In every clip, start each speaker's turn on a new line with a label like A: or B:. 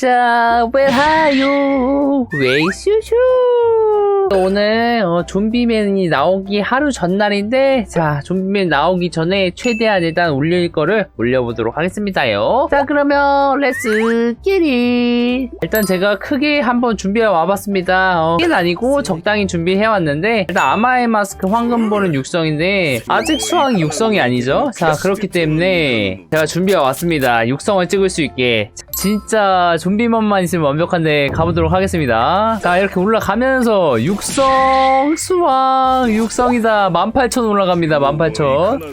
A: 자, where are you? 왜 슈슈? 오늘 어, 좀비맨이 나오기 하루 전날인데 자 좀비맨 나오기 전에 최대한 일단 올릴 거를 올려보도록 하겠습니다요. 자 그러면 렛츠 끼리 일단 제가 크게 한번 준비해 와봤습니다. 어, 크게는 아니고 적당히 준비해 왔는데 일단 아마의 마스크 황금볼은 육성인데 아직 수학이 육성이 아니죠? 자 그렇기 때문에 제가 준비해 왔습니다. 육성을 찍을 수 있게 진짜 좀비만만 있으면 완벽한데 가보도록 하겠습니다. 자, 이렇게 올라가면서 육성, 수왕, 육성이다. 18,000 올라갑니다. 18,000.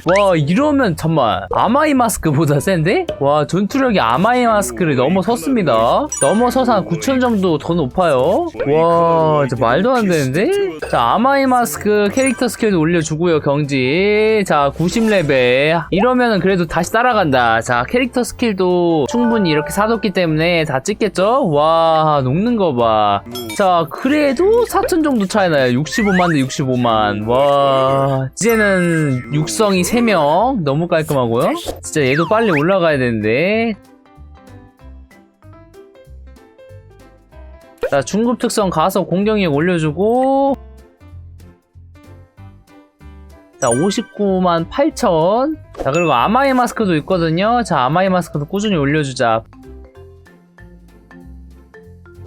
A: 와, 이러면 잠만. 아마이 마스크보다 센데? 와, 전투력이 아마이 마스크를 넘어섰습니다. 넘어서서 한 9,000 정도 더 높아요. 와, 진짜 말도 안 되는데? 자, 아마이 마스크 캐릭터 스킬도 올려주고요, 경지. 자, 90레벨. 이러면은 그래도 다시 따라간다. 자, 캐릭터 스킬도 충분히 이렇게 사 뒀기 때문에 다 찍겠죠? 와, 녹는 거 봐. 자, 그래도 4천 정도 차이 나요. 65만 대 65만. 와, 이제는 육성이 3명. 너무 깔끔하고요. 진짜 얘도 빨리 올라가야 되는데. 자, 중급 특성 가서 공격력 올려주고. 자, 59만 8천. 자, 그리고 아마이 마스크도 있거든요. 자, 아마이 마스크도 꾸준히 올려주자.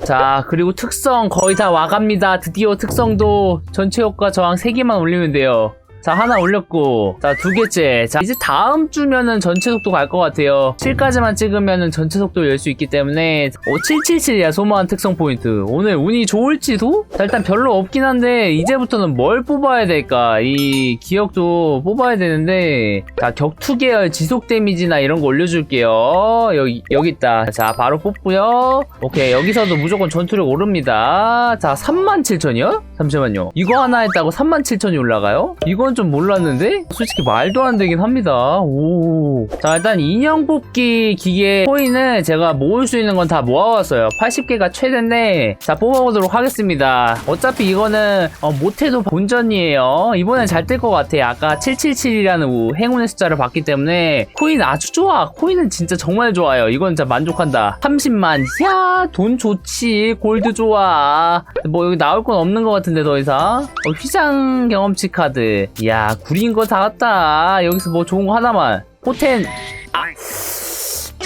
A: 자, 그리고 특성 거의 다 와갑니다. 드디어 특성도 전체 효과 저항 3개만 올리면 돼요. 자, 하나 올렸고. 자, 두 개째. 자, 이제 다음 주면은 전체 속도 갈 것 같아요. 7까지만 찍으면은 전체 속도 열 수 있기 때문에. 어, 777이야, 소모한 특성 포인트. 오늘 운이 좋을지도? 자, 일단 별로 없긴 한데, 이제부터는 뭘 뽑아야 될까? 이 기억도 뽑아야 되는데. 자, 격투 계열 지속 데미지나 이런 거 올려줄게요. 여기, 여기 있다. 자, 바로 뽑고요. 오케이, 여기서도 무조건 전투력 오릅니다. 자, 37,000이요? 잠시만요. 이거 하나 했다고 37,000이 올라가요? 이건 좀 몰랐는데? 솔직히 말도 안 되긴 합니다. 오. 자, 일단 인형 뽑기 기계 코인을 제가 모을 수 있는 건 다 모아왔어요. 80개가 최대인데, 자, 뽑아보도록 하겠습니다. 어차피 이거는, 어, 못해도 본전이에요. 이번엔 잘뜰것 같아. 아까 777이라는 행운의 숫자를 봤기 때문에, 코인 아주 좋아. 코인은 진짜 정말 좋아요. 이건 진짜 만족한다. 30만. 야, 돈 좋지. 골드 좋아. 뭐, 여기 나올 건 없는 것 같은데, 더 이상. 어, 휘장 경험치 카드. 이야, 구린 거다 왔다. 여기서 뭐 좋은 거 하나만. 포텐.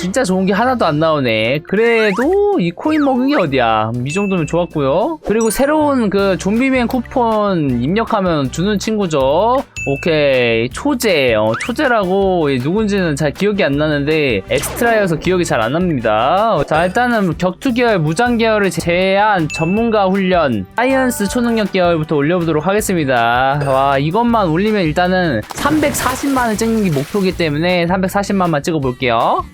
A: 아. 진짜 좋은 게 하나도 안 나오네. 그래도 이 코인 먹은 게 어디야. 이 정도면 좋았고요. 그리고 새로운 그 좀비맨 쿠폰 입력하면 주는 친구죠. 오케이. 초제. 어, 초제라고 이 누군지는 잘 기억이 안 나는데 엑스트라여서 기억이 잘 안 납니다. 자, 일단은 격투 계열, 무장 계열을 제한 전문가 훈련, 사이언스 초능력 계열부터 올려보도록 하겠습니다. 와, 이것만 올리면 일단은 340만을 찍는 게 목표이기 때문에 340만만 찍어볼게요.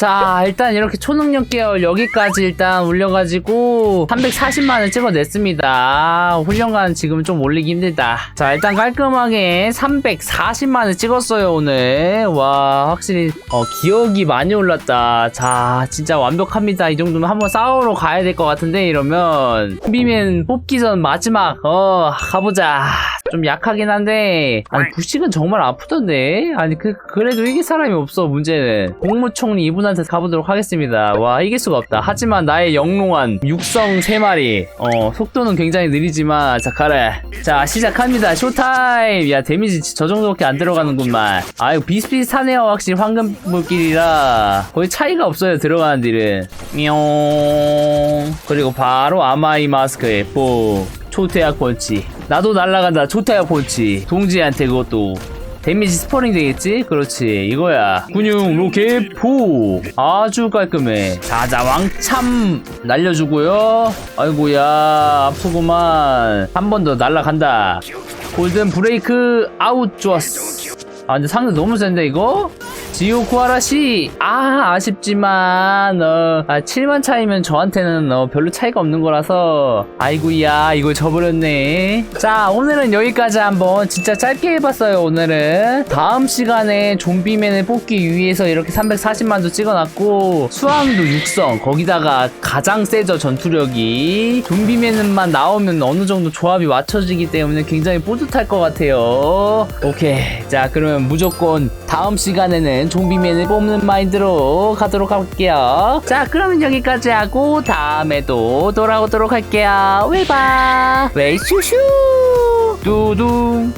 A: 자 일단 이렇게 초능력 계열 여기까지 일단 올려가지고 340만을 찍어냈습니다. 훈련관 지금 좀 올리기 힘들다. 자 일단 깔끔하게 340만을 찍었어요 오늘. 와 확실히 어, 기억이 많이 올랐다. 자 진짜 완벽합니다. 이 정도면 한번 싸우러 가야 될 것 같은데 이러면. 비면 뽑기 전 마지막 어 가보자 좀 약하긴 한데 아니 부식은 정말 아프던데? 아니 그 그래도 이길 사람이 없어 문제는. 공무총리 이분한테 가보도록 하겠습니다. 와 이길 수가 없다. 하지만 나의 영롱한 육성 3마리. 어 속도는 굉장히 느리지만 자 가래. 자 시작합니다. 쇼타임! 야 데미지 저 정도밖에 안 들어가는구만. 아유 비슷비슷하네요 확실히 황금물길이라. 거의 차이가 없어요 들어가는 딜은. 뿅 그리고 바로 아마이 마스크에 뽕 초태약 펀치 나도 날라간다. 초태약 펀치 동지한테 그것도. 데미지 스퍼링 되겠지? 그렇지. 이거야. 근육 로켓 포. 아주 깔끔해. 자자 왕참 날려주고요. 아이고야 아프구만. 한 번 더 날라간다. 골든 브레이크 아웃. 좋았어. 아 근데 상대 너무 센데 이거? 지오 쿠아라 씨. 아 아쉽지만 어, 아, 7만 차이면 저한테는 어, 별로 차이가 없는 거라서. 아이고야 이걸 져버렸네. 자 오늘은 여기까지 한번 진짜 짧게 해봤어요 오늘은. 다음 시간에 좀비맨을 뽑기 위해서 이렇게 340만도 찍어놨고 수왕도 육성 거기다가 가장 세죠 전투력이. 좀비맨만 나오면 어느 정도 조합이 맞춰지기 때문에 굉장히 뿌듯할 것 같아요. 오케이 자 그러면 무조건 다음 시간에는 좀비맨을 뽑는 마인드로 가도록 할게요. 자 그러면 여기까지 하고 다음에도 돌아오도록 할게요. 웨이바 웨이 슈슈? 뚜둥